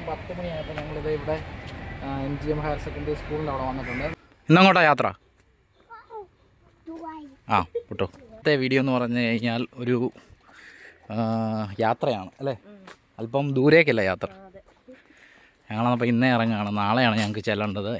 സമയം പത്ത് മണിയായപ്പോൾ ഞങ്ങളിത് ഇവിടെ M G M higher secondary സ്കൂളിന്റെ അവിടെ വന്നിട്ടുണ്ട്. ഇന്നങ്ങോട്ടാ യാത്ര? ആ കേട്ടോ ഇന്നത്തെ വീഡിയോ എന്ന് പറഞ്ഞു കഴിഞ്ഞാൽ ഒരു യാത്രയാണ് അല്ലേ? അല്പം ദൂരേക്കല്ല യാത്ര. ഞങ്ങളപ്പോൾ ഇന്നേ ഇറങ്ങുകയാണ്. നാളെയാണ് ഞങ്ങൾക്ക് ചെല്ലേണ്ടത്.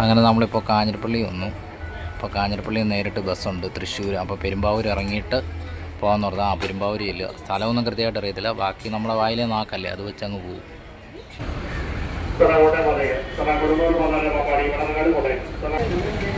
അങ്ങനെ നമ്മളിപ്പോൾ കാഞ്ഞിരപ്പള്ളി വന്നു. അപ്പോൾ കാഞ്ഞിരപ്പള്ളി നേരിട്ട് ബസ്സുണ്ട് തൃശ്ശൂർ അപ്പോൾ പെരുമ്പാവൂർ ഇറങ്ങിയിട്ട് പോകാമെന്ന് പറഞ്ഞാൽ ആ പെരുമ്പാവൂർ ഇല്ല. സ്ഥലമൊന്നും കൃത്യമായിട്ട് അറിയത്തില്ല. ബാക്കി നമ്മളെ വായിലെ നാക്കല്ലേ അത് വെച്ച് അങ്ങ് പോകും ഏ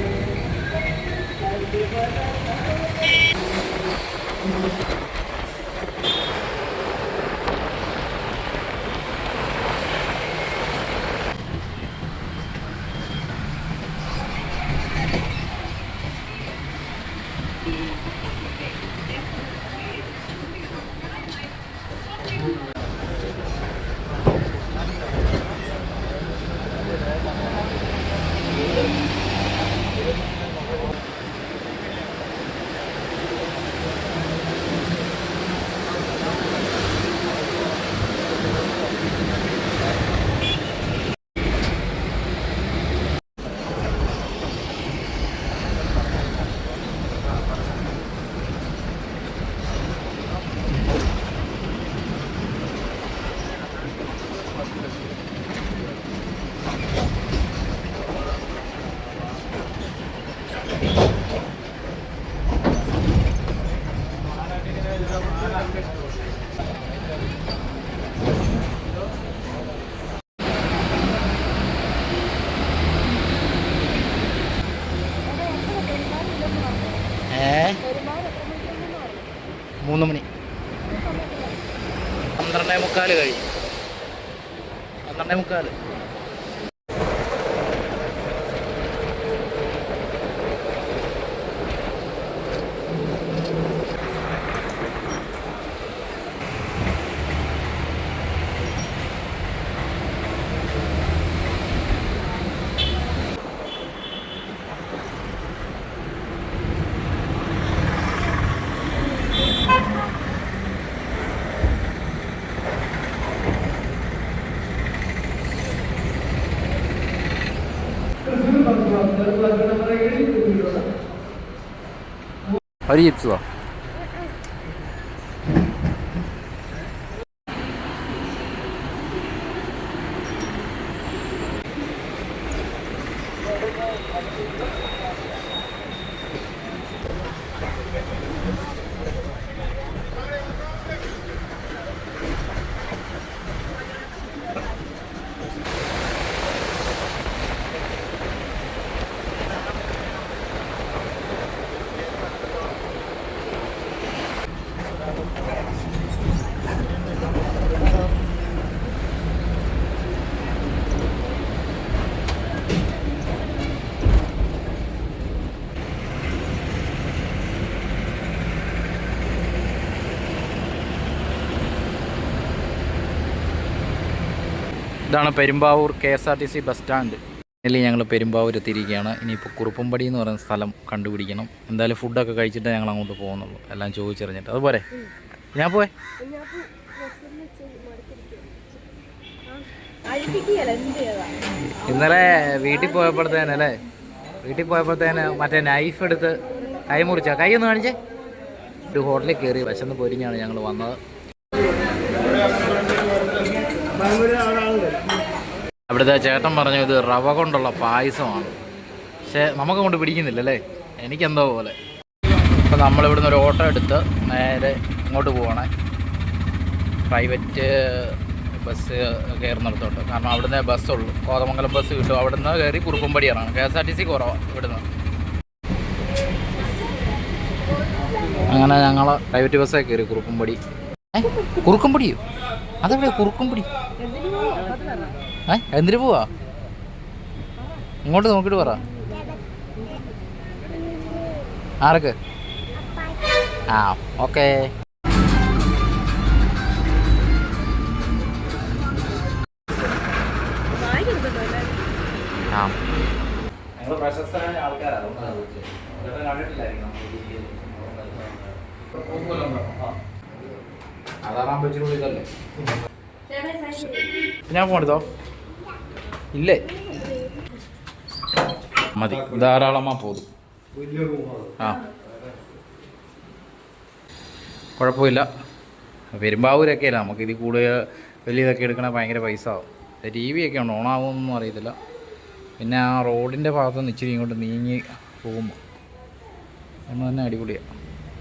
മൂന്ന് മണി. പന്ത്രണ്ടേ മുക്കാൽ കഴിയും പന്ത്രണ്ടേ മുക്കാൽ ഒരു ഇതാണ് Perumbavoor K S R T C bus stand ഇതിൽ ഞങ്ങൾ പെരുമ്പാവൂർ എത്തിയിരിക്കുകയാണ്. ഇനിയിപ്പോൾ കുറുപ്പമ്പടി എന്ന് പറയുന്ന സ്ഥലം കണ്ടുപിടിക്കണം. എന്തായാലും ഫുഡൊക്കെ കഴിച്ചിട്ടേ ഞങ്ങൾ അങ്ങോട്ട് പോകുന്നുള്ളൂ. എല്ലാം ചോദിച്ചറിഞ്ഞിട്ട്. അതുപോലെ ഞാൻ പോയെ. ഇന്നലെ വീട്ടിൽ പോയപ്പോഴത്തേനെ അല്ലേ? വീട്ടിൽ പോയപ്പോഴത്തേന് മറ്റേ നൈഫ് എടുത്ത് കൈ മുറിച്ച. കൈ ഒന്ന് കാണിച്ചേ. ഒരു ഹോട്ടലിൽ കയറി വിശന്ന് പൊരിഞ്ഞാണ് ഞങ്ങൾ വന്നത്. അവിടുത്തെ ചേട്ടൻ പറഞ്ഞു ഇത് റവ കൊണ്ടുള്ള പായസമാണ്. പക്ഷേ നമുക്ക് കൊണ്ട് പിടിക്കുന്നില്ല അല്ലേ എനിക്കെന്തോ പോലെ. അപ്പോൾ നമ്മളിവിടുന്ന് ഒരു ഓട്ടോ എടുത്ത് നേരെ ഇങ്ങോട്ട് പോവണേ. പ്രൈവറ്റ് ബസ് കയറുന്നിടത്തോട്ട്. കാരണം അവിടുന്ന് ബസ്സുള്ളൂ. കോതമംഗലം ബസ് കിട്ടും. അവിടുന്ന് കയറി കുറുപ്പമ്പടി ഇറങ്ങണം K S R T C കുറവാണ് ഇവിടുന്ന്. അങ്ങനെ ഞങ്ങൾ പ്രൈവറ്റ് ബസ്സേ കയറി കുറുപ്പമ്പടി കുറുക്കുംപടിയോ? അതെവിടെ പിടി. ഏ എന്തിനു പോവാ? ഇങ്ങോട്ട് നോക്കിട്ട് പറ. ആർക്ക് ആ ഓക്കേ. ആ. ഞങ്ങൾ പ്രശസ്തരായ ആൾക്കാരാണ്. ഇതല്ലേ? ഞാൻ പോണെടുത്തോ ഇല്ലേ? മതി. ധാരാളമാ പോതും. ആ. കുഴപ്പമില്ല. പെരുമ്പാവൂരൊക്കെ അല്ല? നമുക്ക് ഇതിൽ കൂടുതൽ വലിയതൊക്കെ എടുക്കണ ഭയങ്കര പൈസ ആവും. ടി വി ഒക്കെ ഉണ്ട്? ഓണാവുമെന്നൊന്നും അറിയത്തില്ല. പിന്നെ ആ റോഡിന്റെ ഭാഗത്ത് നിന്ന് ഇച്ചിരി ഇങ്ങോട്ട് നീങ്ങി പോകുമ്പോൾ നമ്മൾ തന്നെ അടിപൊളിയാണ്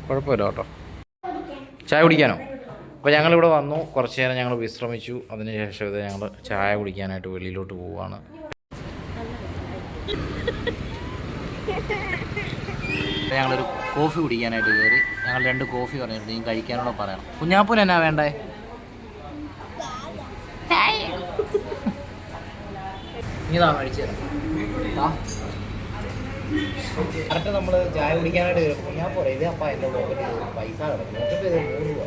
കുഴപ്പമില്ല കേട്ടോ. ചായ കുടിക്കാനോ? അപ്പോൾ ഞങ്ങളിവിടെ വന്നു. കുറച്ച് നേരം ഞങ്ങൾ വിശ്രമിച്ചു. അതിനുശേഷം ഇത് ഞങ്ങൾ ചായ കുടിക്കാനായിട്ട് വെളിയിലോട്ട് പോവുകയാണ് ഞങ്ങളൊരു കോഫി കുടിക്കാനായിട്ട് കയറി. ഞങ്ങൾ രണ്ട് കോഫി പറഞ്ഞിട്ടുണ്ട്. നീ കഴിക്കാനുള്ള പറയണം. കുഞ്ഞാപ്പൂന് എന്നാ വേണ്ടേ? ഇതാ മേടിച്ചു കറക്റ്റ് നമ്മൾ ചായ കുടിക്കാനായിട്ട് കുഞ്ഞാപ്പൂ പറയുന്നത് അപ്പം പോക്കറ്റിൽ പൈസ കിടക്കും മൂന്ന് രൂപ.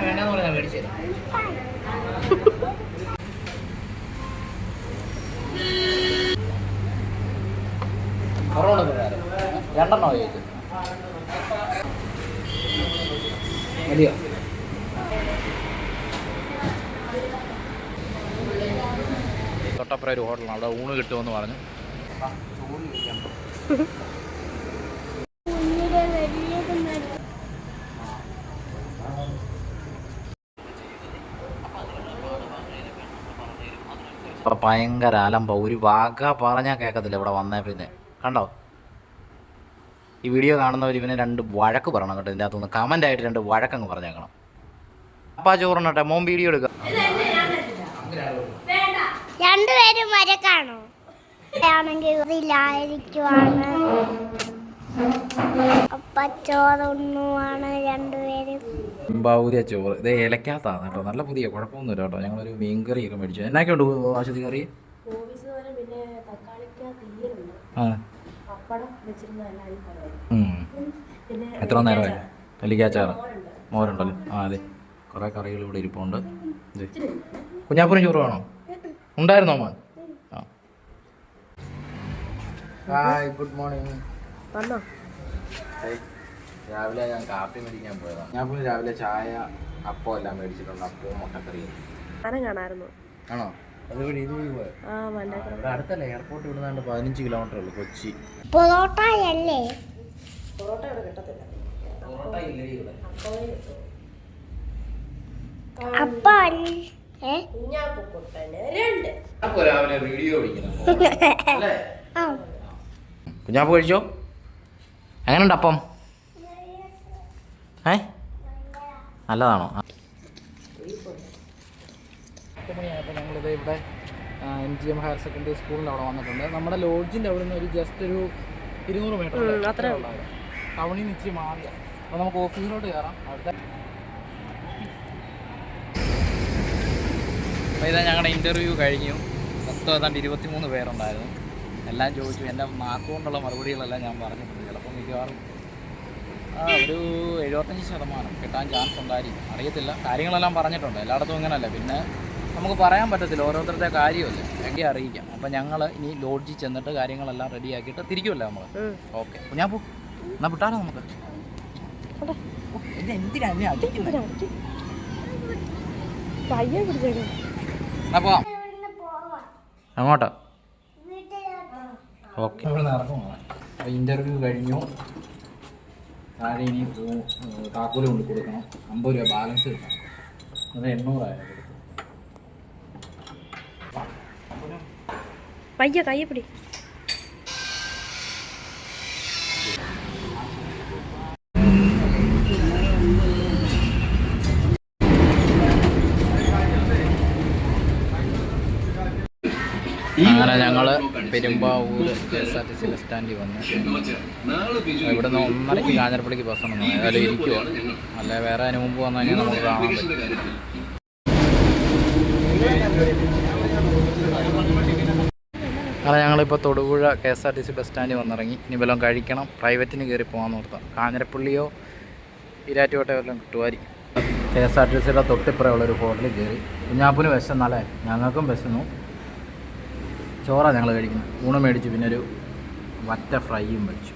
വേണ്ടെന്ന് കൊറോണ പ്രകാരം രണ്ടെണ്ണോ ചോദിച്ചു മതിയോ തൊട്ടപ്പുറം ഒരു ഹോട്ടലാണ്. അവിടെ ഊണ് കിട്ടുമെന്ന് പറഞ്ഞു. ഭയങ്കര അലമ്പ. ഒരു വാഗ പറഞ്ഞാൽ കേൾക്കത്തില്ല ഇവിടെ വന്നേ പിന്നെ. കണ്ടോ? ഈ വീഡിയോ കാണുന്നവർ ഇവനെ രണ്ട് വഴക്ക് പറയണം കേട്ടോ ഇതിന്റെ അകത്തുനിന്ന്. കമന്റ് ആയിട്ട് രണ്ട് വഴക്കങ്ങ് പറഞ്ഞേക്കണം. അപ്പാ ചോറിനട്ടെ മോൻ വീഡിയോ എടുക്കാം. രണ്ടുപേരും വരക്കാണോ ആണെങ്കിൽ ചോറൊന്നുമാണ് രണ്ടുപേരും. ബാവൂരിയ ചോറ് ഇത് ഇലക്കാത്താണ് കേട്ടോ. നല്ല പുതിയ കുഴപ്പമൊന്നുമില്ല കേട്ടോ. ഞങ്ങളൊരു മീൻ ഒക്കെ മേടിച്ചു. എന്നൊക്കെ ഉണ്ട് ആശുപത്രി കറി? എത്ര നേരമായി നെല്ലിക്കാച്ചാറ്. മോരുണ്ടല്ലോ? ആ അതെ. കുറേ കറികൾ ഇവിടെ ഇരിപ്പുണ്ട്. കുഞ്ഞാപ്പുറം ചോറ് വേണോ? ഉണ്ടായിരുന്നോ മോൻ? ആ. ഹായ് ഗുഡ് മോർണിംഗ് വന്നോ? രാവിലെ ഞാൻ കാപ്പി മേടിക്കാൻ പോയതാണ് ഞാൻ പോയി രാവിലെ ചായ അപ്പം എല്ലാം മേടിച്ചിട്ടുണ്ട്. അപ്പവും മുട്ടക്കറിയും. ആരും കാണാമായിരുന്നു. ആണോ? പോയോ? ഇവിടെ അടുത്തല്ലേ? എയർപോർട്ട് ഇവിടുന്നാണ്ട് പതിനഞ്ച് കിലോമീറ്റർ ഉള്ളൂ കൊച്ചി. പൊറോട്ടയല്ലേ? പൊറോട്ട ഇവിടെ കിട്ടത്തില്ല. കുഞ്ഞാപ്പുക്കുട്ടന് രണ്ട്. അപ്പൊ രാവിലെ വീഡിയോ പിടിക്കണം. അല്ലേ? ആ. കുഞ്ഞാപ്പ് കഴിച്ചോ? എങ്ങനെയുണ്ട് അപ്പം? ഏ? നല്ലതാണോ? അപ്പോൾ ഞങ്ങളിത് ഇവിടെ M G M higher secondary സ്കൂളിന്റെ അവിടെ വന്നിട്ടുണ്ട്. നമ്മുടെ ലോഡ്ജിന്റെ അവിടെ നിന്ന് ഒരു ജസ്റ്റ് ഒരു ഇരുന്നൂറ് മീറ്റർ അത്രേ ടൗണിൽ നിന്ന് ഇച്ചിരി മാറിയ. അപ്പോൾ നമുക്ക് ഓഫീസിലോട്ട് കയറാം. അവിടുത്തെ അപ്പോൾ ഇതാ ഞങ്ങളുടെ ഇന്റർവ്യൂ കഴിഞ്ഞു. മൊത്തം ഏതാണ്ട് ഇരുപത്തി മൂന്ന് പേരുണ്ടായിരുന്നു. എല്ലാം ചോദിച്ചു. എന്റെ മാർക്കുകൊണ്ടുള്ള മറുപടികളെല്ലാം ഞാൻ പറഞ്ഞിട്ടുണ്ട്. ചിലപ്പോൾ മിക്കവാറും ആ ഒരു എഴുപത്തഞ്ച് ശതമാനം കിട്ടാൻ ചാൻസ് ഉണ്ടായിരിക്കും. അറിയത്തില്ല. കാര്യങ്ങളെല്ലാം പറഞ്ഞിട്ടുണ്ട്. എല്ലായിടത്തും ഇങ്ങനല്ല. പിന്നെ നമുക്ക് പറയാൻ പറ്റത്തില്ല. ഓരോരുത്തരുടെ കാര്യമല്ലേ. എങ്കിൽ അറിയിക്കാം. അപ്പം ഞങ്ങൾ ഇനി ലോഡ്ജിൽ ചെന്നിട്ട് കാര്യങ്ങളെല്ലാം റെഡിയാക്കിയിട്ട് തിരിക്കുമല്ലോ നമ്മൾ ഓക്കെ. ഞാൻ പോ എന്നാൽ വിട്ടാലോ നമുക്ക്? എന്തിനാ എന്നെ അടിക്കുന്നത്? അങ്ങോട്ടാ. ഓക്കെ. നമ്മൾ നടന്നു അപ്പോൾ ഇന്റർവ്യൂ കഴിഞ്ഞു. താഴെ ഇനി താക്കോൽ കൊണ്ട് കൊടുക്കണം. അമ്പത് രൂപ ബാലൻസ് കിട്ടണം. അത് എണ്ണൂറായിരം പയ്യ കയ്യപ്പിടി അങ്ങനെ ഞങ്ങൾ Perumbavoor K S R T C bus സ്റ്റാൻഡിൽ വന്നു ഇവിടുന്ന് ഒന്നരയ്ക്ക് കാഞ്ഞിരപ്പള്ളിക്ക് ബസ്സുണ്ടെന്ന് ഏതായാലും ഇരിക്കുമോ അല്ല വേറെ അതിന് മുമ്പ് വന്നു കഴിഞ്ഞാൽ നമുക്ക് കാണാൻ പറ്റും. അങ്ങനെ ഞങ്ങളിപ്പോൾ Thodupuzha K S R T C bus സ്റ്റാൻഡിൽ വന്നിറങ്ങി. ഇനി വല്ലതും കഴിക്കണം. പ്രൈവറ്റിന് കയറി പോകാമെന്ന് ഓർത്താം. കാഞ്ഞിരപ്പള്ളിയോ ഇരാറ്റുപേട്ടയോ വല്ലതും കിട്ടുമായിരിക്കും കെ എസ് ആർ ടി സിയുടെ തൊട്ടിപ്പുറമുള്ളൊരു ഹോട്ടലിൽ കയറി കുഞ്ഞാപ്പിന് വിശന്നല്ലേ ഞങ്ങൾക്കും വിശന്നു ചോറാണ് ഞങ്ങൾ കഴിക്കുന്നത്. ഊണ് മേടിച്ച് പിന്നെ ഒരു വറ്റ ഫ്രൈയും മേടിച്ചു